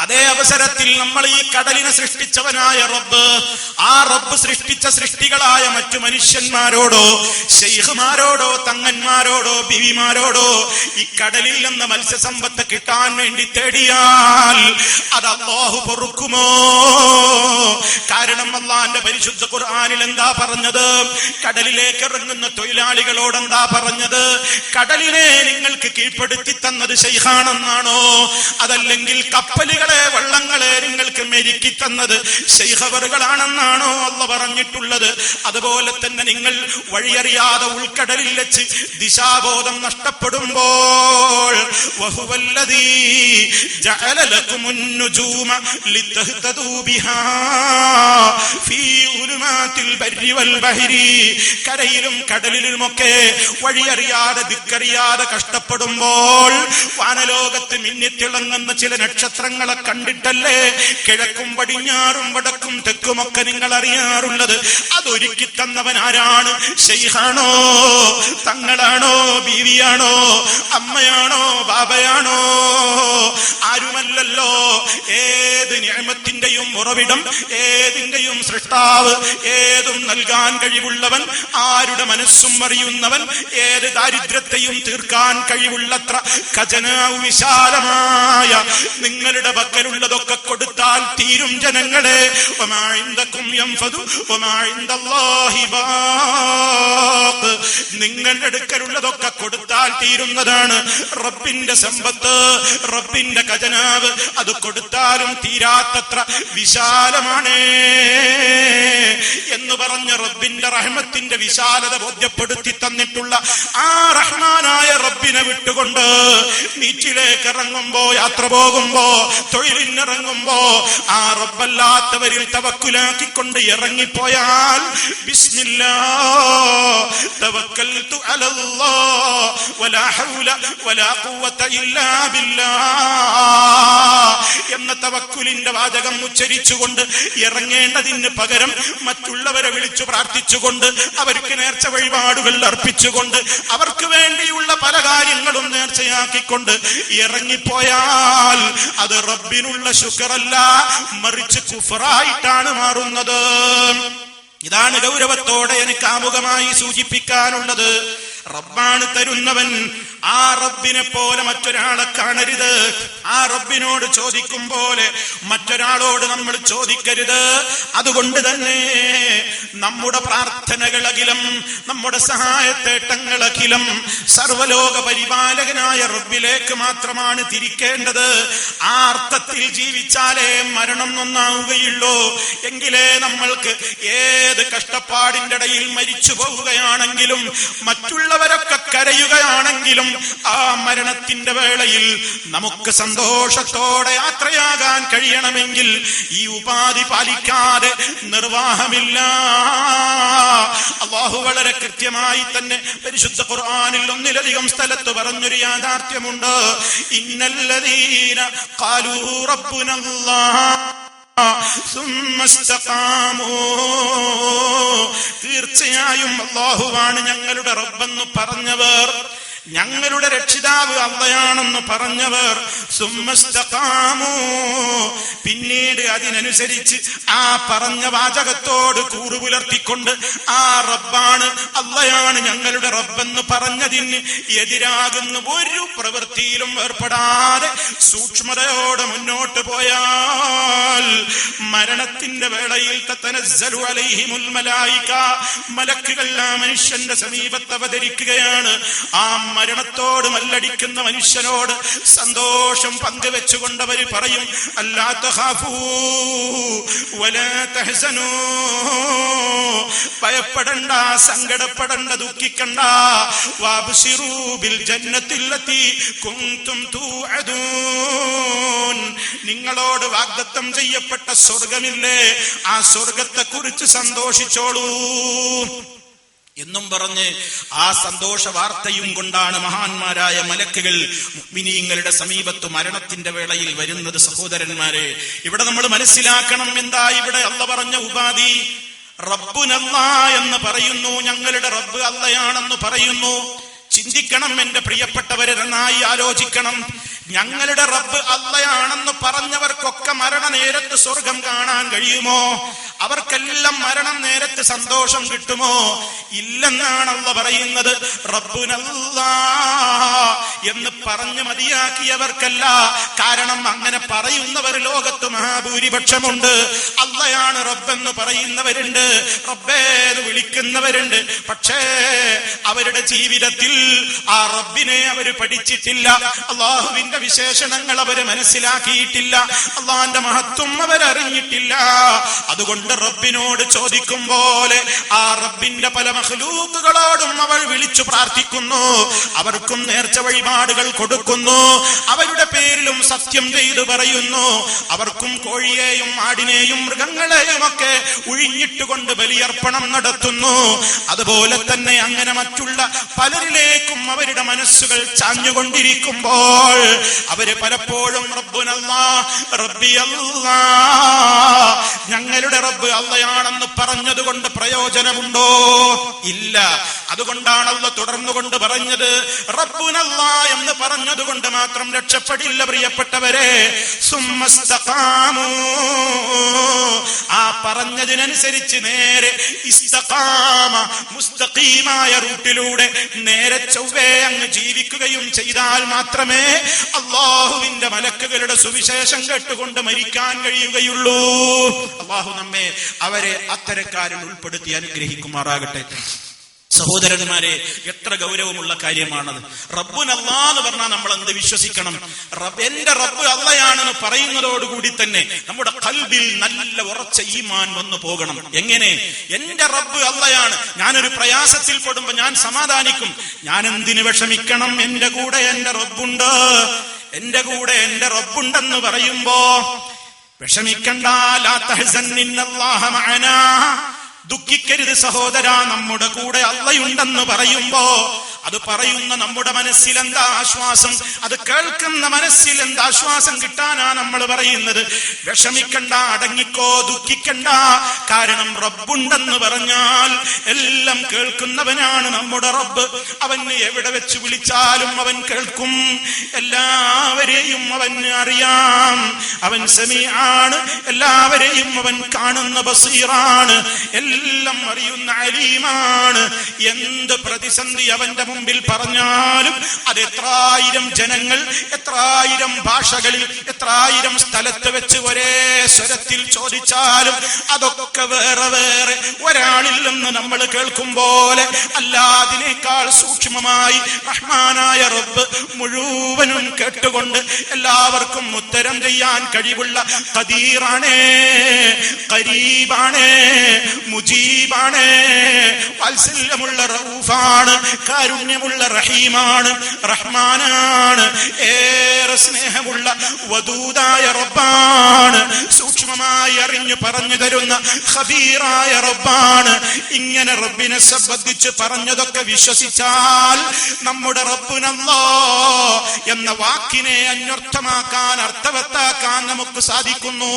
അതേ അവസരത്തിൽ നമ്മൾ ഈ കടലിനെ സൃഷ്ടിച്ചവനായ റബ്ബ്. ആ റബ്ബ് സൃഷ്ടിച്ച സൃഷ്ടികളായ മറ്റു മനുഷ്യന്മാരോടോ ഷെയ്ഖുമാരോടോ തങ്ങന്മാരോടോ ബിവിമാരോടോ ഈ കടലിൽ നിന്ന് മത്സ്യസമ്പത്ത് കിട്ടാൻ വേണ്ടി തേടിയാൽ അത് അള്ളാഹു പൊറുക്കുമോ? കാരണം അള്ളാന്റെ പരിശുദ്ധ ഖുർആാനിൽ എന്താ പറഞ്ഞത്? കടലിലേക്ക് ഇറങ്ങുന്ന തൊഴിലാളികളോട് എന്താ പറഞ്ഞത്? കടലിനെ നിങ്ങൾക്ക് കീഴ്പ്പെടുത്തി തന്നത് ഷെയ്ഖാണെന്നാണോ അതല്ലെങ്കിൽ കപ്പലുകളെ വള്ളങ്ങളെ നിങ്ങൾക്ക് മെരുക്കി തന്നത് ശൈഹവറുകളാണെന്നാണോ അല്ല പറഞ്ഞിട്ടുള്ളത്. അതുപോലെ തന്നെ നിങ്ങൾ വഴിയറിയാതെ ഉൾക്കടലിൽ വെച്ച് ദിശാബോധം നഷ്ടപ്പെടുമ്പോൾ കരയിലും കടലിലുമൊക്കെ വഴിയറിയാതെ ദിക്കറിയാതെ കഷ്ടപ്പെടുമ്പോൾ വാനലോകത്ത് മിന്നിത്തിളങ്ങുന്ന ചില നക്ഷത്രങ്ങളെ കണ്ടിട്ടല്ലേ? കിഴക്കും പടിഞ്ഞാറും വടക്കും തെക്കുമൊക്കെ നിങ്ങൾ അറിയാറുള്ളത് അതൊരുക്കി തന്നവൻ ആരാണ്? ഷെയ്ഹാണോ തങ്ങളാണോ? ബീവിയാണോ? അമ്മയാണോ? ബാബയാണോ? ആരുമല്ലല്ലോ? ഏത് ഞാമത്തിന്റെയും ഉറവിടം ഏതിന്റെയും സൃഷ്ടാവ് ഏതും നൽകാൻ കഴിവുള്ളവൻ ആരുടെ മനസ്സും അറിയുന്നവൻ ഏത് ദാരിദ്ര്യത്തെയും തീർക്കാൻ കഴിവുള്ളത്ര ഖജനാവ് വിശാലമായ നിങ്ങളുടെ പക്കലുള്ളതൊക്കെ കൊടുത്താൽ തീരും ജനങ്ങളെ. നിങ്ങളുടെ അടുക്കലുള്ളതൊക്കെ കൊടുത്താൽ തീരുന്നതാണ് റബ്ബിന്റെ സമ്പത്ത് റബ്ബിന്റെ ഖജനാവ് അത് കൊടുത്താലും തീരാത്തത്ര വിശാലമാണ് എന്ന് പറഞ്ഞ് റബ്ബിന്റെ റഹ്മത്തിന്റെ വിശാലത ബോധ്യപ്പെടുത്തി തന്നിട്ടുള്ള ആ റഹ്മാനായ റബ്ബിനെ വിട്ടുകൊണ്ട് നീറ്റിലേക്ക് ഇറങ്ങുമ്പോ യാത്ര പോകുമ്പോ തൊഴിലിനിറങ്ങുമ്പോ ആ റബ്ബല്ലാത്തവരിൽ തവക്കുലാക്കിക്കൊണ്ട് ഇറങ്ങിപ്പോയാൽ ബിസ്മില്ലാ തവക്കൽതു അലല്ലാ വലാ ഹൗല വലാ ഖുവത ഇല്ലാ ബില്ലാ എന്ന തവക്കുലിന്റെ വാചകം ഉച്ചരിച്ചുകൊണ്ട് ഇറങ്ങേണ്ടതിന് പകരം മറ്റുള്ളവരെ വിളിച്ചു പ്രാർത്ഥിച്ചുകൊണ്ട് അവർക്ക് നേർച്ച വഴിപാടുകൾ അർപ്പിച്ചുകൊണ്ട് അവർക്ക് വേണ്ടിയുള്ള പല കാര്യങ്ങളും നേർച്ചയാക്കിക്കൊണ്ട് ഇറങ്ങിപ്പോയാൽ അത് റബ്ബിനുള്ള ശുക്രല്ല. മറിച്ച് കുഫറായിട്ടാണ് മാറുന്നത്. ഇതാണ് ഗൗരവത്തോടെ എനിക്ക് ആമുഖമായി സൂചിപ്പിക്കാനുള്ളത്. റബ്ബാണ് തരുന്നവൻ. ആ റബ്ബിനെ പോലെ മറ്റൊരാളെ കാണരുത്. ആ റബ്ബിനോട് ചോദിക്കും പോലെ മറ്റൊരാളോട് നമ്മൾ ചോദിക്കരുത്. അതുകൊണ്ട് തന്നെ നമ്മുടെ പ്രാർത്ഥനകളകിലും നമ്മുടെ സഹായത്തേട്ടങ്ങളകിലും സർവലോക പരിപാലകനായ റബ്ബിലേക്ക് മാത്രമാണ് തിരിക്കേണ്ടത്. ആ അർത്ഥത്തിൽ ജീവിച്ചാലേ മരണം നന്നാവുകയുള്ളൂ. എങ്കിലേ നമ്മൾക്ക് ഏത് കഷ്ടപ്പാടിന്റെ ഇടയിൽ മരിച്ചു പോവുകയാണെങ്കിലും മരിച്ചവരൊക്കെ കരയുകയാണെങ്കിലും ആ മരണത്തിന്റെ വേളയിൽ നമുക്ക് സന്തോഷത്തോടെ യാത്രയാകാൻ കഴിയണമെങ്കിൽ ഈ ഉപാധി പാലിക്കാതെ നിർവാഹമില്ല. അള്ളാഹു വളരെ കൃത്യമായി തന്നെ പരിശുദ്ധ ഖുർആാനിൽ ഒന്നിലധികം സ്ഥലത്ത് പറഞ്ഞൊരു യാഥാർത്ഥ്യമുണ്ട്. ഇന്നല്ലതീന കാലൂറപ്പുനല്ല തീർച്ചയായും അള്ളാഹുവാണ് ഞങ്ങളുടെ റബ്ബെന്ന് പറഞ്ഞവർ ഞങ്ങളുടെ രക്ഷിതാവ് അള്ളയാണെന്ന് പറഞ്ഞവർ പിന്നീട് അതിനനുസരിച്ച് ആ പറഞ്ഞ വാചകത്തോട് കൂറു പുലർത്തിക്കൊണ്ട് ആ റബ്ബാണ് അള്ളയാണ് ഞങ്ങളുടെ റബ്ബെന്ന് പറഞ്ഞതിന് എതിരാകുന്ന ഒരു പ്രവൃത്തിയിലും ഏർപ്പെടാതെ സൂക്ഷ്മതയോടെ മുന്നോട്ട് പോയാൽ മരണത്തിന്റെ വേളയിൽ മലക്കുകൾ ആ മനുഷ്യന്റെ സമീപത്ത് അവതരിക്കുകയാണ്. ആ മരണത്തോട് മല്ലടിക്കുന്ന മനുഷ്യനോട് സന്തോഷം പങ്കുവെച്ചുകൊണ്ടവർ പറയും അല്ലാത്ത ഭയപ്പെടണ്ട സങ്കടപ്പെടണ്ട ദുഃഖിക്കണ്ട. വാബ്ശിറൂബിൽ ജന്നത്തിലെത്തി കുന്തും നിങ്ങളോട് വാഗ്ദത്തം ചെയ്യപ്പെട്ട സ്വർഗമില്ലേ ആ സ്വർഗത്തെ കുറിച്ച് സന്തോഷിച്ചോളൂ. എന്നും പറഞ്ഞ് ആ സന്തോഷ വാർത്തയും കൊണ്ടാണ് മഹാന്മാരായ മലക്കുകൾ മുക്മിനീങ്ങളുടെ സമീപത്ത് മരണത്തിന്റെ വേളയിൽ വരുന്നത് സഹോദരന്മാരെ. ഇവിടെ നമ്മൾ മനസ്സിലാക്കണം എന്താ ഇവിടെ അല്ല പറഞ്ഞ ഉപാധി. റബ്ബുനല്ല എന്ന് പറയുന്നു ഞങ്ങളുടെ റബ്ബ് അല്ലയാണെന്ന് പറയുന്നു. ചിന്തിക്കണം എന്റെ പ്രിയപ്പെട്ടവരെ നന്നായി ആലോചിക്കണം. ഞങ്ങളുടെ റബ്ബ് അല്ലയാണെന്ന് പറഞ്ഞവർക്കൊക്കെ മരണ നേരത്ത് സ്വർഗം കാണാൻ കഴിയുമോ? അവർക്കെല്ലാം മരണം നേരത്തെ സന്തോഷം കിട്ടുമോ? ഇല്ലെന്നാണ് അള്ള പറയുന്നത്. റബ്ബുനല്ല എന്ന് പറഞ്ഞു മതിയാക്കിയവർക്കല്ല. കാരണം അങ്ങനെ പറയുന്നവർ ലോകത്ത് മഹാഭൂരിപക്ഷമുണ്ട്. അള്ളയാണ് റബ്ബെന്ന് പറയുന്നവരുണ്ട്. റബ്ബേന്ന് വിളിക്കുന്നവരുണ്ട്. പക്ഷേ അവരുടെ ജീവിതത്തിൽ ആ റബ്ബിനെ അവർ പഠിച്ചിട്ടില്ല. അള്ളാഹുവിന്റെ വിശേഷണങ്ങൾ അവർ മനസ്സിലാക്കിയിട്ടില്ല. അള്ളാന്റെ മഹത്വം അവരറിഞ്ഞിട്ടില്ല. അതുകൊണ്ട് റബ്ബിനോട് ചോദിക്കും പോലെ ആ റബ്ബിന്റെ പല മഹ്ലൂക്കുകളോടും അവൾ വിളിച്ചു പ്രാർത്ഥിക്കുന്നു. അവർക്കും നേർച്ച വഴിപാടുകൾ കൊടുക്കുന്നു. അവരുടെ പേരിലും സത്യം ചെയ്തു പറയുന്നു. അവർക്കും കോഴിയെയും ആടിനെയും മൃഗങ്ങളെയും ഒക്കെ ഉഴിഞ്ഞിട്ടുകൊണ്ട് ബലിയർപ്പണം നടത്തുന്നു. അതുപോലെ തന്നെ അങ്ങനെ മറ്റുള്ള പലരിലേക്കും അവരുടെ മനസ്സുകൾ ചാഞ്ഞുകൊണ്ടിരിക്കുമ്പോൾ അവർ പലപ്പോഴും റബ്ബുനല്ല റബ്ബിയല്ല ഞങ്ങളുടെ റബ്ബ് അള്ളയാണെന്ന് പറഞ്ഞതുകൊണ്ട് പ്രയോജനമുണ്ടോ? ഇല്ല. അതുകൊണ്ടാണല്ലോ തുടർന്നുകൊണ്ട് പറഞ്ഞത്. റബ്ബുനല്ല എന്ന് പറഞ്ഞതുകൊണ്ട് മാത്രം രക്ഷപ്പെടില്ല പ്രിയപ്പെട്ടവരെ. സുമ്മസ്തഖാമൂ. പറഞ്ഞതിനനുസരിച്ച് നേരെ ഇസ്തഖാമ മുസ്തഖീമായ റൂട്ടിലൂടെ നേരെ ചൊവ്വേ അങ്ങ് ജീവിക്കുകയും ചെയ്താൽ മാത്രമേ അള്ളാഹുവിന്റെ മലക്കുകളുടെ സുവിശേഷം കേട്ടുകൊണ്ട് മരിക്കാൻ കഴിയുകയുള്ളൂ. അള്ളാഹു നമ്മെ അവരെ അത്തരക്കാരിൽ ഉൾപ്പെടുത്തി അനുഗ്രഹിക്കുമാറാകട്ടെ. സഹോദരന്മാരെ എത്ര ഗൗരവമുള്ള കാര്യമാണത്. റബ്ബുനല്ലാ എന്ന് പറഞ്ഞാൽ നമ്മൾ എന്ത് വിശ്വസിക്കണം? റബ്ബ് എന്റെ റബ്ബ് അള്ളയാണെന്ന് പറയുന്നതോടുകൂടി തന്നെ നമ്മുടെ കൽബിൽ നല്ല ഉറച്ച ഈമാൻ വന്നു പോകണം. എങ്ങനെ? എന്റെ റബ്ബ് അള്ളയാണ്. ഞാനൊരു പ്രയാസത്തിൽ പെടുമ്പോ ഞാൻ സമാധാനിക്കും. ഞാൻ എന്തിനു വിഷമിക്കണം? എന്റെ കൂടെ എന്റെ റബ്ബുണ്ട്. എന്റെ കൂടെ എന്റെ റബ്ബുണ്ടെന്ന് പറയുമ്പോ വിഷമിക്കണ്ട. ദുഃഖിക്കരുത് സഹോദര നമ്മുടെ കൂടെ അള്ളയുണ്ടെന്ന് പറയുമ്പോ അത് പറയുന്ന നമ്മുടെ മനസ്സിൽ എന്താ ആശ്വാസം? അത് കേൾക്കുന്ന മനസ്സിൽ എന്താ ആശ്വാസം കിട്ടാനാ നമ്മൾ പറയുന്നത്? വിഷമിക്കണ്ട അടങ്ങിക്കോ ദുഃഖിക്കണ്ട. കാരണം റബ്ബുണ്ടെന്ന് പറഞ്ഞാൽ എല്ലാം കേൾക്കുന്നവനാണ് നമ്മുടെ റബ്ബ്. അവന് എവിടെ വെച്ച് വിളിച്ചാലും അവൻ കേൾക്കും. എല്ലാവരെയും അവന് അറിയാം. അവൻ സെമിയാണ് എല്ലാവരെയും അവൻ കാണുന്ന ബസീറാണ്. എല്ലാം അറിയുന്ന അലീമാണ്. എന്ത് പ്രതിസന്ധി അവന്റെ മുമ്പിൽ പറഞ്ഞാലും അത് എത്രായിരം ജനങ്ങൾ എത്രായിരം ഭാഷകളിൽ എത്രായിരം സ്ഥലത്ത് വെച്ച് ഒരേ സ്വരത്തിൽ ചോദിച്ചാലും അതൊക്കെ വേറെ വേറെ. ഒരാളിൽ നിന്ന് നമ്മൾ കേൾക്കും പോലെ അല്ലാതിനേക്കാൾ സൂക്ഷ്മമായി റഹ്മാനായ റബ്ബ് മുഴുവനും കേട്ടുകൊണ്ട് എല്ലാവർക്കും ഉത്തരം ചെയ്യാൻ കഴിവുള്ള കദീറാണേ കരീബാണേ മുജീബാണേ വാത്സല്യമുള്ള റഊഫാണ് കാരുണ്യമുള്ള റഹീമാണ് റഹ്മാനാണ് ഏറെ സ്നേഹമുള്ള വധൂതായ റബ്ബാണ് സൂക്ഷ്മമായി അറിഞ്ഞു പറഞ്ഞു തരുന്ന ഹബീറായ റബ്ബാണ്. ഇങ്ങനെ റബ്ബിനെ സംബന്ധിച്ച് പറഞ്ഞതൊക്കെ വിശ്വസിച്ചാൽ നമ്മുടെ റബ്ബുനല്ലോ എന്ന വാക്കിനെ അന്വർത്ഥമാക്കാൻ അർത്ഥവത്താക്കാൻ നമുക്ക് സാധിക്കുന്നു.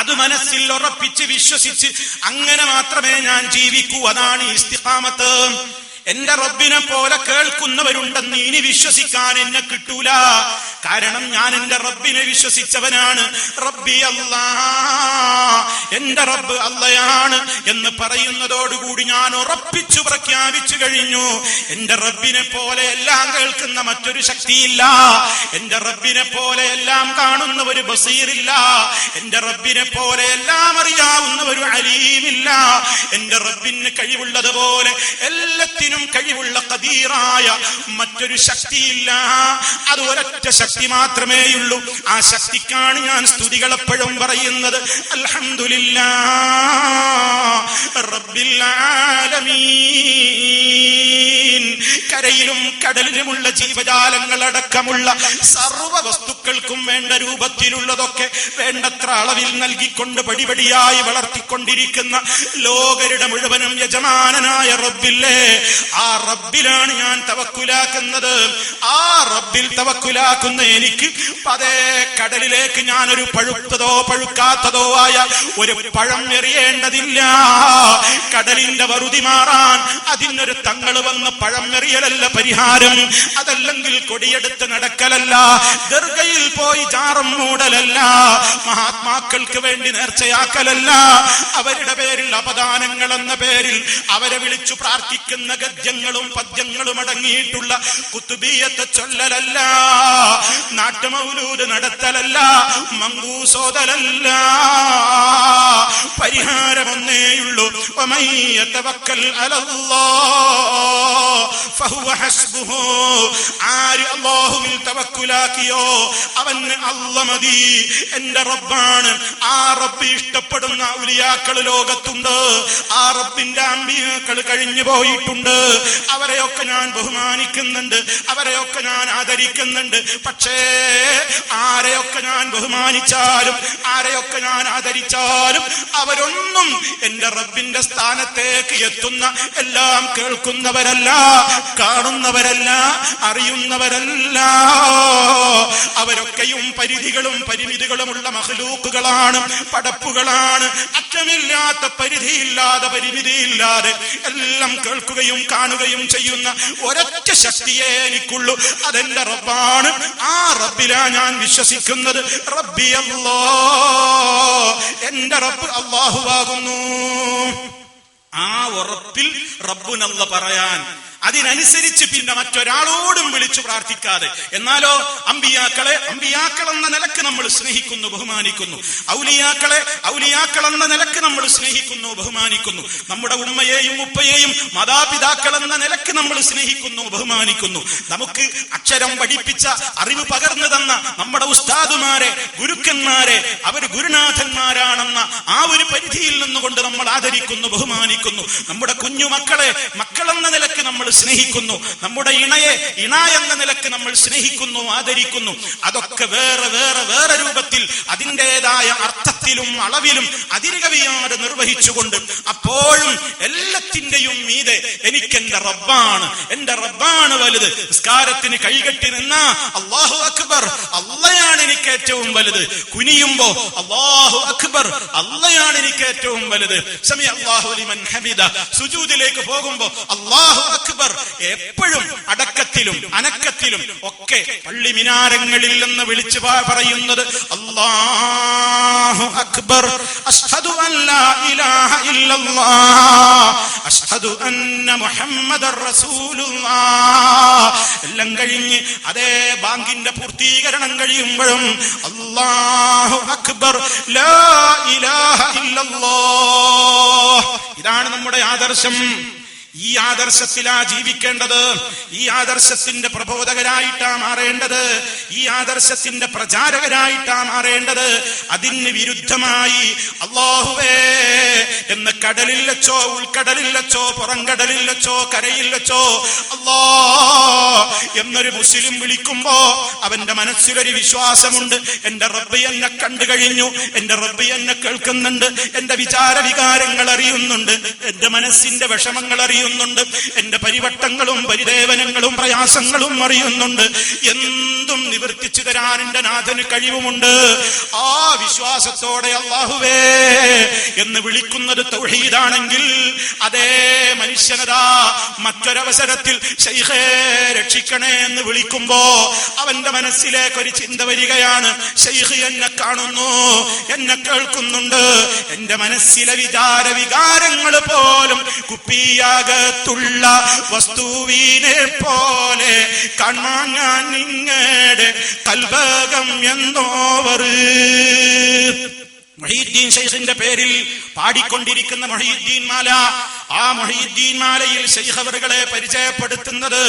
അത് മനസ്സിൽ ഉറപ്പിച്ച് വിശ്വസിച്ച് അങ്ങനെ മാത്രമേ ഞാൻ ജീവിക്കൂ. അതാണ് ഇസ്തിഖാമത്ത്. എന്റെ റബ്ബിനെ പോലെ കേൾക്കുന്നവരുണ്ടെന്ന് ഇനി വിശ്വസിക്കാൻ എന്നെ കിട്ടൂല. കാരണം ഞാൻ എന്റെ റബ്ബിനെ വിശ്വസിച്ചവനാണ്. റബ്ബി അല്ലാ എന്റെ റബ്ബ് അല്ലയാണ് എന്ന് പറയുന്നതോടുകൂടി ഞാൻ ഉറപ്പിച്ചു പ്രഖ്യാപിച്ചു കഴിഞ്ഞു. എന്റെ റബ്ബിനെ പോലെ എല്ലാം കേൾക്കുന്ന മറ്റൊരു ശക്തിയില്ല. എന്റെ റബ്ബിനെ പോലെ എല്ലാം കാണുന്ന ഒരു ബസീറില്ല. എന്റെ റബ്ബിനെ പോലെ എല്ലാം അറിയാവുന്ന ഒരു അലീമില്ല. എന്റെ റബ്ബിന് കഴിവുള്ളതുപോലെ എല്ലാത്തിനും കഴിവുള്ള കതീറായ മറ്റൊരു ശക്തിയില്ല. അത് ഒരൊറ്റ ശക്തി മാത്രമേയുള്ളൂ. ആ ശക്തിക്കാണ് ഞാൻ സ്തുതികളെപ്പോഴും പറയുന്നത്. ആലമീൻ കരയിലും കടലിലുമുള്ള ജീവജാലങ്ങൾ അടക്കമുള്ള സർവ വസ്തുക്കൾക്കും വേണ്ട രൂപത്തിലുള്ളതൊക്കെ വേണ്ടത്ര അളവിൽ നൽകിക്കൊണ്ട് പടിപടിയായി വളർത്തിക്കൊണ്ടിരിക്കുന്ന ലോകരുടെ മുഴുവനും യജമാനനായ റബ്ബില്ലേ ആ റബ്ബിലാണ് ഞാൻ തവക്കുലാക്കുന്നത്. ആ റബ്ബിൽ തവക്കുലാക്കുന്ന എനിക്ക് അതേ കടലിലേക്ക് ഞാൻ ഒരു പഴുത്തതോ പഴുക്കാത്തതോ ആയ ഒരു പഴം എറിയേണ്ടതില്ല. കടലിന്റെ വറുതി മാറാൻ അതിനൊരു തങ്ങൾ വന്ന് പഴം എറിയലല്ല പരിഹാരം. അതല്ലെങ്കിൽ കൊടിയെടുത്ത് നടക്കലല്ല. ദർഗയിൽ പോയി ചാറം മൂടലല്ല. മഹാത്മാക്കൾക്ക് വേണ്ടി നേർച്ചയാക്കലല്ല. അവരുടെ പേരിൽ അപദാനങ്ങൾ എന്ന പേരിൽ അവരെ വിളിച്ചു പ്രാർത്ഥിക്കുന്ന ഗദ്യങ്ങളും പദ്യങ്ങളും അടങ്ങിയിട്ടുള്ള കുത്തുബീയത്തെ ചൊല്ലലല്ല നാട്ടുമൗലൂര് നടത്തലല്ല മങ്കൂസോതലല്ല പരിഹാരമൊന്നേയുള്ളൂ. ആര് അള്ളാഹുവിൽ തവക്കുലാക്കിയോ? അവന് അല്ല മതി. എന്റെ റബ്ബാണ്. ആ റബ്ബ് ഇഷ്ടപ്പെടുന്ന ഉലിയാക്കൾ ലോകത്തുണ്ട്. ആ റബ്ബിന്റെ അമ്പിയാക്കൾ കഴിഞ്ഞു പോയിട്ടുണ്ട്. അവരെയൊക്കെ ഞാൻ ബഹുമാനിക്കുന്നുണ്ട് അവരെയൊക്കെ ഞാൻ ആദരിക്കുന്നുണ്ട്. പക്ഷേ ആരെയൊക്കെ ഞാൻ ബഹുമാനിച്ചാലും ആരെയൊക്കെ ഞാൻ ആദരിച്ചാലും അവരൊന്നും എന്റെ റബ്ബിന്റെ സ്ഥാനത്തേക്ക് എത്തുന്ന എല്ലാം കേൾക്കുന്നവരല്ല കാണുന്നവരല്ല അറിയുന്നവരല്ല. അവരൊക്കെയും പരിധികളും പരിമിതികളുമുള്ള മഹലൂക്കുകളാണ് പടപ്പുകളാണ്. അറ്റമില്ലാത്ത പരിധിയില്ലാതെ പരിമിതിയില്ലാതെ എല്ലാം കേൾക്കുകയും കാണുകയും ചെയ്യുന്ന ഒരൊറ്റ ശക്തിയെ എനിക്കുള്ളൂ. അതെന്റെ റബ്ബാണ്. ആ റബ്ബിലാ ഞാൻ വിശ്വസിക്കുന്നത്. റബ്ബി അല്ലോ എന്റെ റബ്ബ് അള്ളാഹുവാകുന്നു. ആ ഉറപ്പിൽ റബ്ബുനല്ല പറയാൻ അതിനനുസരിച്ച് പിന്നെ മറ്റൊരാളോടും വിളിച്ചു പ്രാർത്ഥിക്കാതെ എന്നാലോ അമ്പിയാക്കളെ അമ്പിയാക്കൾ എന്ന നിലയ്ക്ക് നമ്മൾ സ്നേഹിക്കുന്നു ബഹുമാനിക്കുന്നു. ഔലിയാക്കളെ ഔലിയാക്കൾ എന്ന നിലയ്ക്ക് നമ്മൾ സ്നേഹിക്കുന്നു ബഹുമാനിക്കുന്നു. നമ്മുടെ ഉമ്മയെയും ഉപ്പയെയും മാതാപിതാക്കൾ എന്ന നിലയ്ക്ക് നമ്മൾ സ്നേഹിക്കുന്നു ബഹുമാനിക്കുന്നു. നമുക്ക് അക്ഷരം പഠിപ്പിച്ച അറിവ് പകർന്നു തന്ന നമ്മുടെ ഉസ്താദുമാരെ ഗുരുക്കന്മാരെ അവർ ഗുരുനാഥന്മാരാണെന്ന ആ ഒരു പരിധിയിൽ നിന്നുകൊണ്ട് നമ്മൾ ആദരിക്കുന്നു ബഹുമാനിക്കുന്നു. നമ്മുടെ കുഞ്ഞു മക്കളെ മക്കളെന്ന നിലയ്ക്ക് നമ്മൾ സ്നേഹിക്കുന്നു. നമ്മുടെ ഇണയെ ഇണ എന്ന നിലയ്ക്ക് നമ്മൾ സ്നേഹിക്കുന്നു ആദരിക്കുന്നു. അതൊക്കെ വേറെ വേറെ വേറെ രൂപത്തിൽ അതിന്റെതായ അർത്ഥത്തിലും അളവിലും അതിരുകവിയാതെ നിർവഹിച്ചുകൊണ്ട് അപ്പോഴും എല്ലാത്തിന്റെയും മീതെ എനിക്ക് എന്റെ റബ്ബാണ് എന്റെ റബ്ബാണ് വലുത്. നിസ്കാരത്തിന് കൈകെട്ടി നിന്ന അള്ളാഹു അക്ബർ അള്ളയാണ് എനിക്ക് ഏറ്റവും വലുത്. കുനിയുമ്പോ അള്ളാഹു അക്ബർ അള്ളയാണ് എനിക്ക് ഏറ്റവും വലുത്. സമയ അള്ളാഹു ഹമിദ. സുജൂദിലേക്ക് പോകുമ്പോ അള്ളാഹു അക്ബർ എപ്പോഴും അടക്കത്തിലും അനക്കത്തിലും ഒക്കെ പള്ളി മിനാരങ്ങളിൽ നിന്ന് വിളിച്ചു പറയുന്നത് അക്ബർ. അഷ്ഹദു അഷ്ഹദു അന്ന എല്ലാം കഴിഞ്ഞ് അതേ ബാങ്കിന്റെ പൂർത്തീകരണം കഴിയുമ്പോഴും അള്ളാഹു അക്ബർ. ലാ ഇലാഹ ഇതാണ് നമ്മുടെ ആദർശം. ഈ ആദർശത്തിലാ ജീവിക്കേണ്ടത്. ഈ ആദർശത്തിന്റെ പ്രബോധകരായിട്ടാ മാറേണ്ടത്. ഈ ആദർശത്തിന്റെ പ്രചാരകരായിട്ടാ മാറേണ്ടത്. അതിന് വിരുദ്ധമായി അള്ളാഹുവേ എന്ന് കടലിൽ വെച്ചോ ഉൾക്കടലിൽ വെച്ചോ പുറംകടലിൽ വെച്ചോ കരയിൽ വെച്ചോ അള്ളാ എന്നൊരു മുസ്ലിം വിളിക്കുമ്പോ അവന്റെ മനസ്സിലൊരു വിശ്വാസമുണ്ട്. എന്റെ റബ്ബ് എന്നെ കണ്ടു കഴിഞ്ഞു. എന്റെ റബ്ബ് എന്നെ കേൾക്കുന്നുണ്ട്. എന്റെ വിചാര വികാരങ്ങൾ അറിയുന്നുണ്ട്. എന്റെ മനസ്സിന്റെ വിഷമങ്ങൾ അറിയുന്നുണ്ട്. എന്റെ പരിവട്ടങ്ങളും പരിദേവനങ്ങളും പ്രയാസങ്ങളും അറിയുന്നുണ്ട്. എന്തും നിവർത്തിച്ചു തരാൻ എന്റെ നാഥന് കഴിവുമുണ്ട്. ആ വിശ്വാസത്തോടെ അള്ളാഹുവേ എന്ന് വിളിക്കുന്നത് തൗഹീദാണെങ്കിൽ അതേ മനുഷ്യനതാ മറ്റൊരവസരത്തിൽ ശൈഖേ രക്ഷിക്കണേ എന്ന് വിളിക്കുമ്പോ അവന്റെ മനസ്സിലേക്ക് ഒരു ചിന്ത വരികയാണ്. ശൈഖ് എന്നെ കാണുന്നു എന്നെ കേൾക്കുന്നുണ്ട്. എന്റെ മനസ്സിലെ വിചാര വികാരങ്ങൾ പോലും കുപ്പിയാകത്തുള്ള വസ്തുവിനെ പോലെ കാണാൻ ഞാൻ നിങ്ങളുടെ കൽവകം എന്നോവർ. മൊഹീദ്ദീൻ ഷെയ്ഖിന്റെ പേരിൽ പാടിക്കൊണ്ടിരിക്കുന്ന മൊഹീദ്ദീൻ മാല. ആ മൊഹീദ്ദീൻ മാലയിൽ ശൈഖവറുകളെ പരിചയപ്പെടുത്തുന്നത്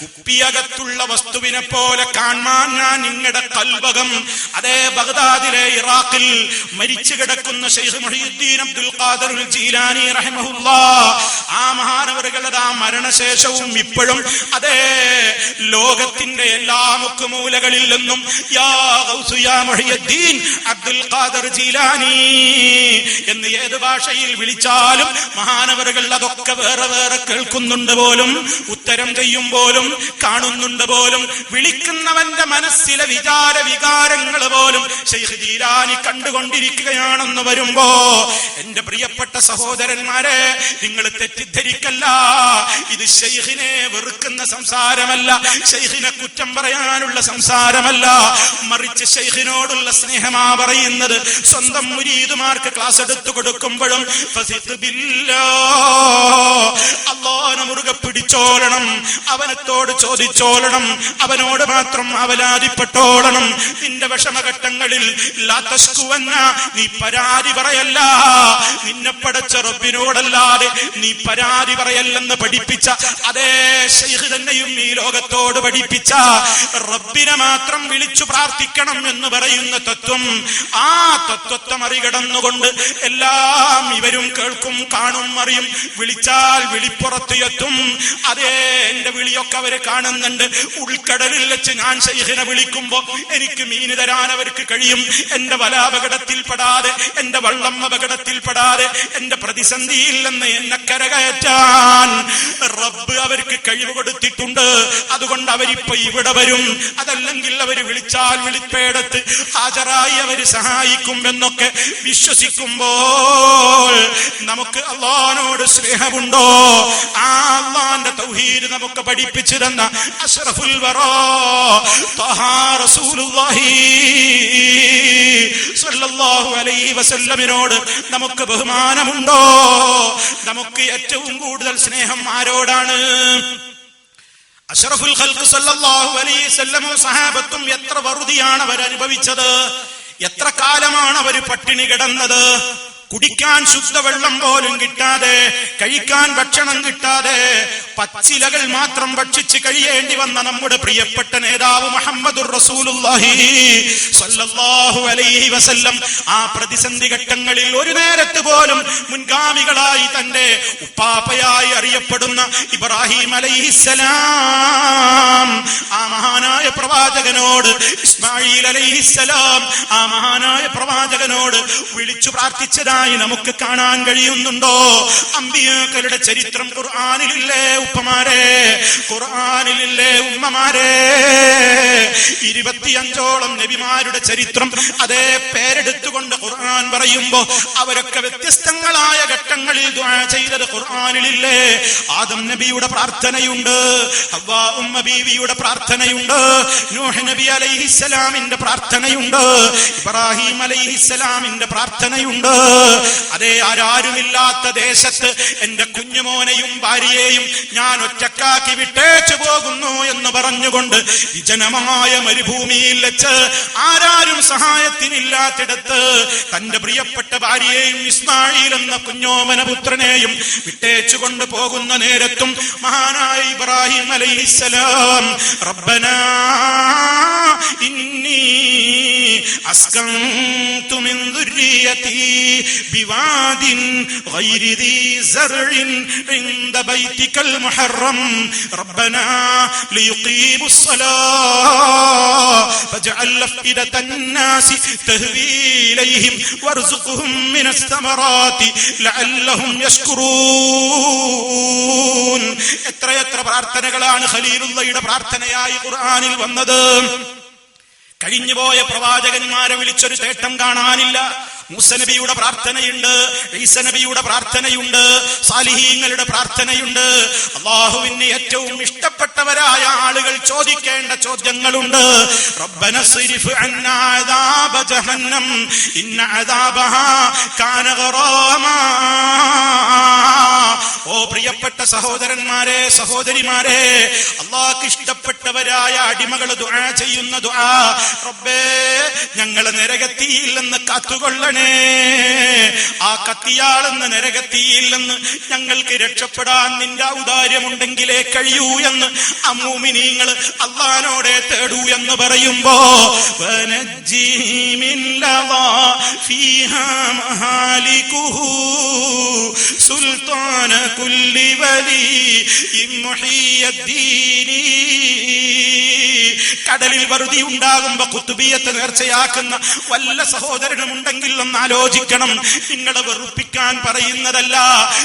കുപ്പിയകത്തുള്ള വസ്തുവിനെ പോലെ കാണാൻ ഞാൻ നിങ്ങളുടെ കൽവകം. അതേ ബഗ്ദാദിലെ ഇറാഖിൽ മരിച്ചു കിടക്കുന്ന ഷെയ്ഖ് മൊഹീദ്ദീൻ അബ്ദുൽ ഖാദർ ജീലാനി റഹിമഹുല്ല. ആ മഹാനവറുകളുടെ ആ മരണശേഷവും ഇപ്പോഴും അതേ ലോകത്തിന്റെ എല്ലാ മുക്കുമൂലകളിൽ നിന്നും യാ യാ അബ്ദുൽ ഖാദർ ജീലാനി എന്ന് ഏത് ഭാഷയിൽ വിളിച്ചാലും മഹാനവറുകൾ അതൊക്കെ വേറെ വേറെ കേൾക്കുന്നുണ്ട് പോലും ഉത്തരം ചെയ്യും പോലും കാണുന്നുണ്ട് പോലും വിളിക്കുന്നവന്റെ മനസ്സിലെ വിചാര വികാരങ്ങൾ പോലും ശൈഖ് ജീലാനി കണ്ടുകൊണ്ടിരിക്കുകയാണെന്ന് വരുമ്പോ എന്റെ പ്രിയപ്പെട്ട സഹോദരന്മാരെ നിങ്ങൾ തെറ്റിദ്ധരിക്കല്ല. ഇത് ശൈഖിനെ വെറുക്കുന്ന സംസാരമല്ല ശൈഖിനെ കുറ്റം പറയാനുള്ള സംസാരമല്ല. മറിച്ച് ശൈഖിനോടുള്ള സ്നേഹമാ പറയുന്നത് സ്വന്തം മുരീതുമാർക്ക് ക്ലാസ് എടുത്തു കൊടുക്കുമ്പോഴും. അള്ളാനെ മുറുകെ പിടിച്ചോളണം അവനത്തോട് ചോദിച്ചോളണം അവനോട് മാത്രം അവലാതിപ്പെട്ടോളണം നിന്റെ വിഷമഘട്ടങ്ങളിൽ ലാത്തസ്കുവെന്ന നീ പരാതി പറയല്ല നിന്നെ പടച്ച റബ്ബിനോടല്ലാതെ നീ പരാതി പറയല്ലെന്ന് പഠിപ്പിച്ച അതേ ശൈഖ് തന്നെയും ഈ ലോകത്തോട് പഠിപ്പിച്ച റബ്ബിനെ മാത്രം വിളിച്ചു പ്രാർത്ഥിക്കണം എന്ന് പറയുന്ന തത്വം ആ തത്വത്തെ മറികടന്നുകൊണ്ട് എല്ലാം ഇവരും കേൾക്കും കാണും അറിയും. വിളിച്ചാൽ വിളിപ്പുറത്ത് എത്തും. അതേ എന്റെ വിളിയൊക്കെ അവർ കാണുന്നുണ്ട്. ഉൾക്കടലിൽ വെച്ച് ഞാൻ ശൈഖിനെ വിളിക്കുമ്പോ എനിക്ക് മീന് തരാൻ അവർക്ക് കഴിയും. എന്റെ വല അപകടത്തിൽപ്പെടാതെ എന്റെ വള്ളം അപകടത്തിൽപ്പെടാതെ എന്റെ പ്രതിസന്ധിയില്ലെന്ന് എന്നെ കരകയറ്റാൻ റബ്ബ് അവർക്ക് കഴിവ് കൊടുത്തിട്ടുണ്ട്. അതുകൊണ്ട് അവരിപ്പോ ഇവിടെ വരും. അതല്ലെങ്കിൽ അവർ വിളിച്ചാൽ വിളിപ്പേടത്ത് ഹാജരായി അവർ സഹായിക്കും എന്നൊക്കെ വിശ്വസിക്കുമ്പോൾ നമുക്ക് അള്ളഹാനോട് സ്നേഹമുണ്ടോ? ആ അള്ളാന്റെ തൗഹീദ് നമുക്ക് പഠിപ്പിച്ചു തന്ന അഷ്റഫുൽ വസല്ലമിനോട് നമുക്ക് ബഹുമാനമുണ്ടോ? നമുക്ക് ഏറ്റവും കൂടുതൽ സ്നേഹം ആരോടാണ്? അഷറഫുൽ അലൈഹി സഹാബത്തും എത്ര വറുതിയാണ് അവരനുഭവിച്ചത്? അനുഭവിച്ചത് എത്ര കാലമാണ് അവർ പട്ടിണി കിടന്നത്? കുടിക്കാൻ ശുദ്ധവെള്ളം പോലും കിട്ടാതെ കഴിക്കാൻ ഭക്ഷണം കിട്ടാതെ പച്ചിലകൾ മാത്രം ഭക്ഷിച്ച് കഴിയേണ്ടി വന്ന നമ്മുടെ പ്രിയപ്പെട്ട നേതാവ് മുഹമ്മദുർ റസൂലുള്ളാഹി അലൈഹി വസല്ലം ആ പ്രതിസന്ധി ഘട്ടങ്ങളിൽ ഒരു നേരത്ത് പോലും മുൻഗാമികളായി തന്റെ ഉപ്പാപ്പയായി അറിയപ്പെടുന്ന ഇബ്രാഹിം അലൈഹിസ്സലാം ആ മഹാനായ പ്രവാചകനോട് ഇസ്മായിൽ അലൈഹിസ്സലാം ആ മഹാനായ പ്രവാചകനോട് വിളിച്ചു പ്രാർത്ഥിച്ചതായി നമുക്ക് കാണാൻ കഴിയുന്നുണ്ടോ? അമ്പിയാക്കളുടെ ചരിത്രം ഖുർആാനിലില്ലേ ഉപ്പമാരെ? ഖുർആാനിലില്ലേ ഉമ്മമാരെ? ഇരുപത്തിയഞ്ചോളം നബിമാരുടെ ചരിത്രം അതേ പേരെടുത്തുകൊണ്ട് ഖുർആൻ പറയുമ്പോ അവരൊക്കെ വ്യത്യസ്തങ്ങളായ ഘട്ടങ്ങളിൽ ചെയ്തത് ഖുർആാനിലില്ലേ? ആദം നബിയുടെ പ്രാർത്ഥനയുണ്ട് ഹവ്വാ ഉമ്മ ബീവിയുടെ പ്രാർത്ഥനയുണ്ട് നൂഹ് നബി അലൈഹിസ്സലാമിന്റെ പ്രാർത്ഥനയുണ്ട് ഇബ്രാഹിം അലൈഹിസ്സലാമിന്റെ പ്രാർത്ഥനയുണ്ട്. അതേ ആരാരുമില്ലാത്ത ദേശത്ത് എന്റെ കുഞ്ഞുമോനെയും ഭാര്യയെയും ഞാൻ ഒറ്റക്കാക്കി വിട്ടേച്ചു പോകുന്നു എന്ന് പറഞ്ഞുകൊണ്ട് വിജനമായ മരുഭൂമിയിൽ വെച്ച് ആരാരും സഹായത്തിനില്ലാത്തിടത്ത് തന്റെ പ്രിയപ്പെട്ട ഭാര്യയെയും ഇസ്മായിൽ എന്ന കുഞ്ഞോമന പുത്രനെയും വിട്ടേച്ചുകൊണ്ട് പോകുന്ന നേരത്തും മഹാനായ ഇബ്രാഹിം അലൈഹിസ്സലാം റബ്ബന ഇന്നി അസ്കന്തു മിൻ بواد غير ذي زرع عند بيتك المحرم ربنا ليقيموا الصلاة فاجعل أفئدة الناس تهوي إليهم وارزقهم من الثمرات لعلهم يشكرون എത്ര എത്ര പ്രാർത്ഥനകളാണ് ഖലീലുള്ളയുടെ പ്രാർത്ഥനയായി ഖുർആനിൽ വന്നത് കഴിഞ്ഞുപോയ പ്രവാചകന്മാരെ വിളിച്ചൊരു തേട്ടം കാണാനില്ല മൂസനബിയുടെ പ്രാർത്ഥനയുണ്ട് ഈസനബിയുടെ പ്രാർത്ഥനയുണ്ട് സാലിഹീങ്ങളുടെ പ്രാർത്ഥനയുണ്ട്. അള്ളാഹുവിന് ഏറ്റവും ഇഷ്ടപ്പെട്ടവരായ ആളുകൾ ചോദിക്കേണ്ട ചോദ്യങ്ങളുണ്ട്. ജഹന്നം ഇന്ന അദാബഹാ കാന ഗറാമാ. ഓ പ്രിയപ്പെട്ട സഹോദരന്മാരെ സഹോദരിമാരെ അള്ളാഹ് ഇഷ്ടപ്പെട്ടവരായ അടിമകൾ ദുആ ചെയ്യുന്ന ദുആ. റബ്ബേ ഞങ്ങളെ നരകത്തിയിൽ നിന്ന് കത്തുകൊള്ളണേ. ആ കത്തിയാളെന്ന് നരകത്തിയിൽ നിന്ന് ഞങ്ങൾക്ക് രക്ഷപ്പെടാൻ നിന്റെ ഔദാര്യമുണ്ടെങ്കിലേ കഴിയൂ എന്ന് അമൂമിനീങ്ങൾ അള്ളഹാനോടെ തേടൂ എന്ന് പറയുമ്പോ സുൽത്താന കുല്ലി കടലിൽ വറുതി ഉണ്ടാകുമ്പോ കുത്തുബിയത്ത് നേർച്ചയാക്കുന്ന വല്ല സഹോദരനും ഉണ്ടെങ്കിൽ ഒന്ന് ആലോചിക്കണം നിങ്ങളെ വെറുപ്പിക്കാൻ പറയുന്നതല്ല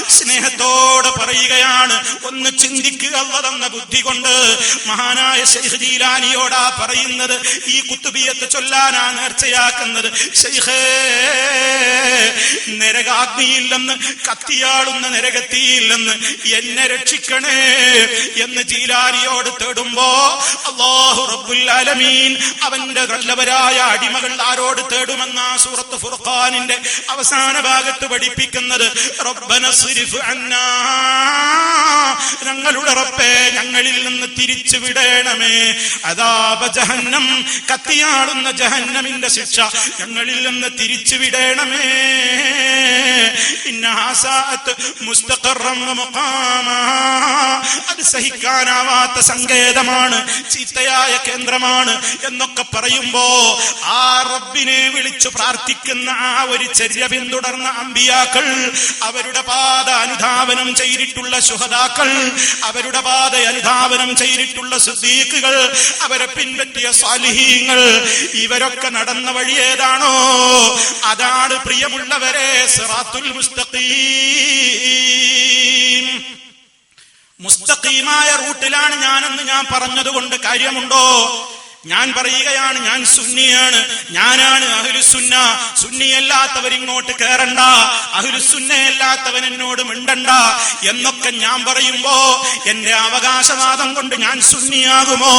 സ്നേഹത്തോടെ പറയുകയാണ്. ഒന്ന് ചിന്തിക്കുക തന്ന ബുദ്ധി കൊണ്ട് മഹാനായ ശൈഖ് ജീലാനിയോടാ പറയുന്നത്. ഈ കുത്തുബിയത്ത് ചൊല്ലാനാ നേർച്ചയാക്കുന്നത്. ശൈഖേ നരകാഗ്നിയില്ലെന്ന് കത്തിയാളുന്ന നരകത്തിയില്ലെന്ന് എന്നെ രക്ഷിക്കണേ എന്ന് ജീലാലിയോട് തേടുമ്പോ അള്ളാഹു റബ്ബുൽ അവന്റെ നല്ലവരായ അടിമകൾ ആരോട് തേടുമെന്ന സൂറത്ത് ഫുർഖാനിന്റെ അവസാന ഭാഗത്ത് പഠിപ്പിക്കുന്നത്? അന്നാ. ഞങ്ങളുടെ റബ്ബേ ഞങ്ങളിൽ നിന്ന് തിരിച്ചു വിടേണമേ. അതാപ ജഹന്നം കത്തിയാളുന്ന ജഹന്നമിന്റെ ശിക്ഷ ഞങ്ങളിൽ നിന്ന് തിരിച്ചു വിടേണമേ. ഇന്നാസാത്ത് മുസ്തഖറം. അത് സഹിക്കാനാവാത്ത സങ്കേതമാണ് ചീത്തയായ കേന്ദ്രമാണ് എന്നൊക്കെ പറയുമ്പോ ആ റബ്ബിനെ വിളിച്ചു പ്രാർത്ഥിക്കുന്ന ആ ഒരു ചര്യ പിന്തുടർന്ന അമ്പിയാക്കൾ അവരുടെ പാത അനുധാവനം ചെയ്തിട്ടുള്ള ശുഹതാക്കൾ അവരുടെ പാത അനുധാവനം ചെയ്തിട്ടുള്ള സുദ്ദീഖുകൾ അവരെ പിൻപറ്റിയ സ്വാലിഹീങ്ങൾ ഇവരൊക്കെ നടന്ന വഴി ഏതാണോ? അതാണ് പ്രിയമുള്ളവരെ സിറാത്തുൽ മുസ്തഖീം. മുസ്തഖീമായ റൂട്ടിലാണ് ഞാനെന്ന് ഞാൻ പറഞ്ഞതുകൊണ്ട് കാര്യമുണ്ടോ? ഞാൻ പറയുകയാണ് ഞാൻ സുന്നിയാണ്. ഞാനാണ് അഹുരു സുന്ന. സുന്നിയല്ലാത്തവർ ഇങ്ങോട്ട് അഹ്ലു സുന്നയല്ലാത്തവൻ എന്നോട് മിണ്ടണ്ട. എന്നൊക്കെ ഞാൻ പറയുമ്പോ എന്റെ അവകാശവാദം കൊണ്ട് ഞാൻ സുന്നിയാകുമോ?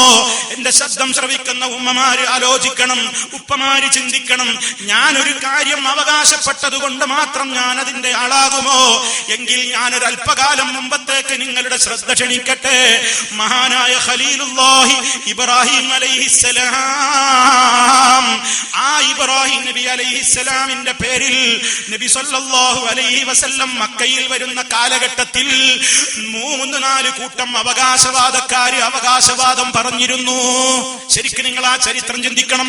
എന്റെ ശബ്ദം ശ്രവിക്കുന്ന ഉമ്മമാര് ആലോചിക്കണം ഉപ്പമാര് ചിന്തിക്കണം. ഞാൻ ഒരു കാര്യം അവകാശപ്പെട്ടത് കൊണ്ട് മാത്രം ഞാൻ അതിന്റെ ആളാകുമോ? എങ്കിൽ ഞാനൊരു അല്പകാലം മുമ്പത്തേക്ക് നിങ്ങളുടെ ശ്രദ്ധ ക്ഷണിക്കട്ടെ. മഹാനായ ഖലീലുല്ലാഹി ഇബ്രാഹിം അലൈഹിസ്സലാം. ആ ഇബ്രാഹിം നബി അലൈഹിസ്സലാമിന്റെ പേരിൽ നബി സല്ലല്ലാഹു അലൈഹി വസല്ലം മക്കയിൽ വരുന്ന കാലഘട്ടത്തിൽ മൂന്ന് നാല് കൂട്ടം അവകാശവാദക്കാര് അവകാശവാദം പറഞ്ഞിരുന്നു. ശരിക്കും നിങ്ങൾ ആ ചരിത്രം ചിന്തിക്കണം.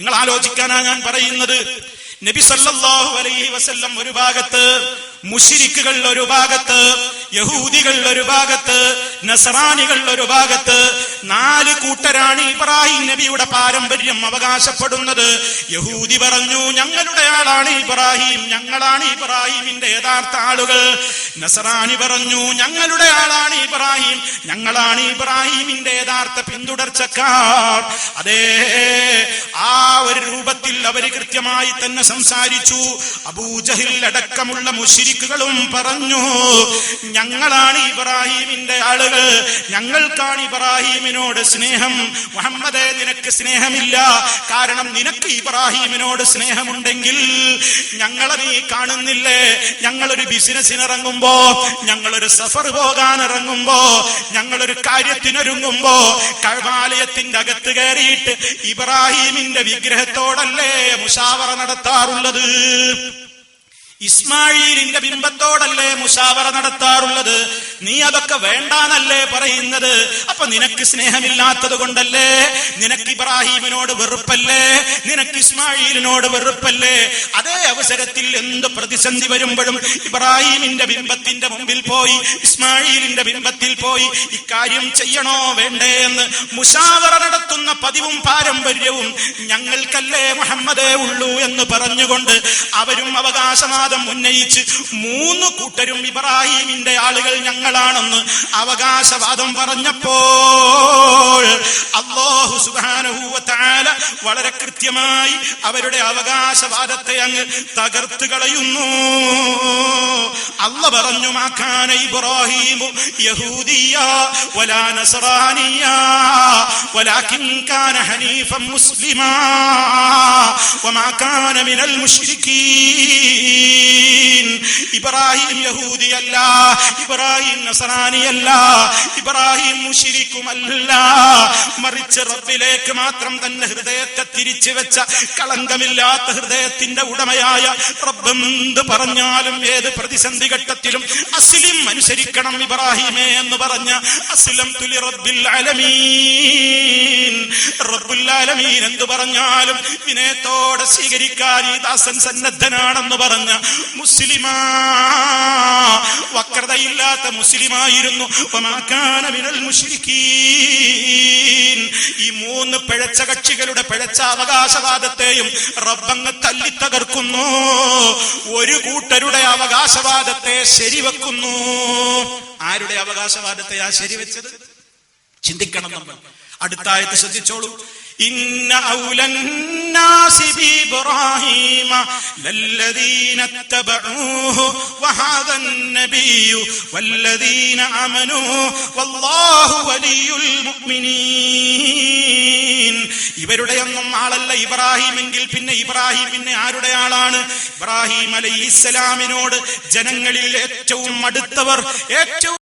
നിങ്ങൾ ആലോചിക്കാനാ ഞാൻ പറയുന്നത്. നബി സല്ലല്ലാഹു അലൈഹി വസല്ലം ഒരു ഭാഗത്ത് മുഷിരിക്കുകൾ ഒരു ഭാഗത്ത് യഹൂദികൾ ഒരു ഭാഗത്ത് നസറാനികൾ ഒരു ഭാഗത്ത്. നാല് കൂട്ടരാണ് ഇബ്രാഹിം നബിയുടെ പാരമ്പര്യം അവകാശപ്പെടുന്നത്. യഹൂദി പറഞ്ഞു ഞങ്ങളുടെ ആളാണ് ഇബ്രാഹിം ഞങ്ങളാണ് ഇബ്രാഹിമിന്റെ യഥാർത്ഥ ആളുകൾ. നസറാനി പറഞ്ഞു ഞങ്ങളുടെ ആളാണ് ഇബ്രാഹിം ഞങ്ങളാണ് ഇബ്രാഹിമിന്റെ യഥാർത്ഥ പിന്തുടർച്ചക്കാർ. അതേ ആ ഒരു രൂപത്തിൽ അവർ കൃത്യമായി തന്നെ സംസാരിച്ചു. അബൂജഹിൽ അടക്കമുള്ള മുഷിരിക്കുകളും പറഞ്ഞു ഞങ്ങളാണ് ഇബ്രാഹിമിന്റെ ആളുകൾ. ഞങ്ങൾക്കാണ് ഇബ്രാഹിമിനോട് സ്നേഹം. മുഹമ്മദേ നിനക്ക് സ്നേഹമില്ല. കാരണം നിനക്ക് ഇബ്രാഹിമിനോട് സ്നേഹമുണ്ടെങ്കിൽ ഞങ്ങളെ നീ കാണുന്നില്ലേ? ഞങ്ങളൊരു ബിസിനസ്സിന് ഇറങ്ങുമ്പോ ഞങ്ങളൊരു സഫർ പോകാൻ ഇറങ്ങുമ്പോ ഞങ്ങളൊരു കാര്യത്തിനൊരുങ്ങുമ്പോ കഴമാലയത്തിന്റെ അകത്ത് കയറിയിട്ട് ഇബ്രാഹിമിന്റെ വിഗ്രഹത്തോടല്ലേ മുഷാവറ നടത്താറുള്ളത്? ഇസ്മായിലിന്റെ ബിംബത്തോടല്ലേ മുഷാവറ നടത്താറുള്ളത്? നീ അതൊക്കെ വേണ്ടാന്നല്ലേ പറയുന്നത്? അപ്പൊ നിനക്ക് സ്നേഹമില്ലാത്തത് കൊണ്ടല്ലേ? നിനക്ക് ഇബ്രാഹിമിനോട് വെറുപ്പല്ലേ? നിനക്ക് ഇസ്മായിലിനോട് വെറുപ്പല്ലേ? അതേ അവസരത്തിൽ എന്ത് പ്രതിസന്ധി വരുമ്പോഴും ഇബ്രാഹിമിന്റെ ബിംബത്തിന്റെ മുമ്പിൽ പോയി ഇസ്മായിലിന്റെ ബിംബത്തിൽ പോയി ഇക്കാര്യം ചെയ്യണോ വേണ്ടേ എന്ന് മുഷാവറ നടത്തുന്ന പതിവും പാരമ്പര്യവും ഞങ്ങൾക്കല്ലേ മുഹമ്മദേ ഉള്ളൂ എന്ന് പറഞ്ഞുകൊണ്ട് അവരും അവകാശവാദം ഉന്നയിച്ച് മൂന്ന് കൂട്ടരും ഇബ്രാഹിമിന്റെ ആളുകൾ ഞങ്ങളാണെന്ന് അവകാശവാദം പറഞ്ഞപ്പോൾ അള്ളാഹു സുഖാനുഭൂവത്താല വളരെ കൃത്യമായി അവരുടെ അവകാശവാദത്തെ അങ്ങ് തകർത്ത് കളയുന്നു. അല്ല പറഞ്ഞു മാക്കാന ഇബ്രാഹിമു യഹൂദിയ വലാ നസറാനിയ വലാകിൻ കാന ഹനീഫൻ മുസ്ലിമാ വമാ കാന മിനൽ മുശ്രിക്കീൻ. ഇബ്രാഹിം യഹൂദിയല്ല ഇബ്രാഹിം നസറാനിയല്ല ഇബ്രാഹിം മുശ്രിക്കുമല്ല മറിച്ച് റബ്ബിലേക്ക് മാത്രം തന്നെ ഹൃദയത്തെ തിരിച്ചു വെച്ച കളങ്കമില്ലാത്ത ഹൃദയത്തിന്റെ ഉടമയായ റബ്ബ് എന്ത് പറഞ്ഞാലും ഏത് പ്രതിസന്ധി ഘട്ടത്തിലും അസ്ലിം അനുസരിക്കണം ഇബ്രാഹിമേ എന്ന് പറഞ്ഞ അസ്ലം തുലി റബ്ബിൽ അലമീൻ. റബ്ബുൽ ആലമീൻ എന്ന് പറഞ്ഞാലും വിനയത്തോടെ സ്വീകരിക്കാൻ ഈ ദാസൻ സന്നദ്ധനാണെന്ന് പറഞ്ഞ മുസ്ലിമാ വക്രതയില്ലാത്ത മുസ്ലിമായിരുന്നു. ഈ മൂന്ന് പിഴച്ച കക്ഷികളുടെ പിഴച്ച അവകാശവാദത്തെയും റബ്ബങ്ങ് തല്ലി തകർക്കുന്നു ഒരു കൂട്ടരുടെ അവകാശവാദത്തെ ശരിവെക്കുന്നു. ആരുടെ അവകാശവാദത്തെ ആ ശരിവെച്ചത്? ചിന്തിക്കണം നമ്മൾ. അടുത്തായത് ശ്രദ്ധിച്ചോളൂ. ഇന്ന ഔലന്നാസി ബിബ്രാഹീമ ലല്ലദീന തബഊഹു വഹാദൻ നബിയു വല്ലദീന ആമനൂ വല്ലാഹു വലിയുൽ മുഅ്മിനീൻ. ഇവരുടെ ഒന്നും ആളല്ല ഇബ്രാഹിമെങ്കിൽ പിന്നെ ഇബ്രാഹിം ആരുടെ ആളാണ്? ഇബ്രാഹിം അലൈഹിസ്സലാമിനോട് ജനങ്ങളിൽ ഏറ്റവും അടുത്തവർ ഏറ്റവും